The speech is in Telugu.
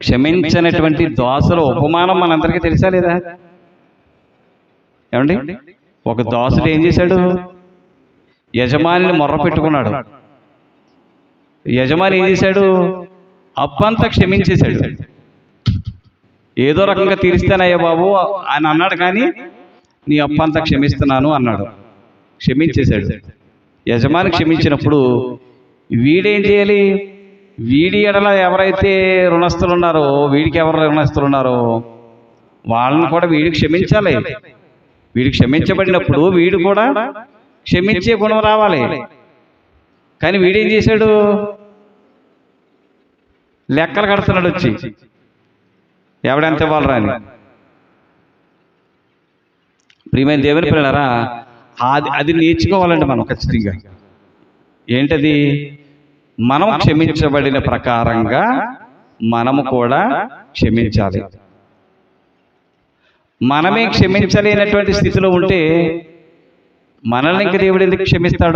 క్షమించినటువంటి దోసల ఉపమానం మనందరికీ తెలుసా లేదా? ఏమండి? ఒక దోసుడు ఏం చేశాడు? యజమానిని మొర్ర పెట్టుకున్నాడు. యజమాని ఏం చేశాడు? అప్పంతా క్షమించేశాడు. ఏదో రకంగా తీరిస్తానయ్యా బాబు ఆయన అన్నాడు కానీ నీ అప్పంతా క్షమిస్తున్నాను అన్నాడు. క్షమించేశాడు. యజమాని క్షమించినప్పుడు వీడేం చేయాలి? వీడి ఎడల ఎవరైతే రుణస్తులు ఉన్నారో వీడికి ఎవరు రుణస్తులు ఉన్నారో వాళ్ళని కూడా వీడికి క్షమించాలి. వీడు క్షమించబడినప్పుడు వీడు కూడా క్షమించే గుణం రావాలి. కానీ వీడేం చేశాడు? లెక్కలు కడుతున్నాడు వచ్చి. ఎవడెంత ఇవ్వాలరా అని. ప్రియమైన దేవుని పిల్లరా అది అది నేర్చుకోవాలండి మనం ఖచ్చితంగా. ఏంటది? మనం క్షమించబడిన ప్రకారంగా మనము కూడా క్షమించాలి. మనమే క్షమించలేనటువంటి స్థితిలో ఉంటే మనల్ని ఇంక దేవుడు ఎందుకు క్షమిస్తాడు?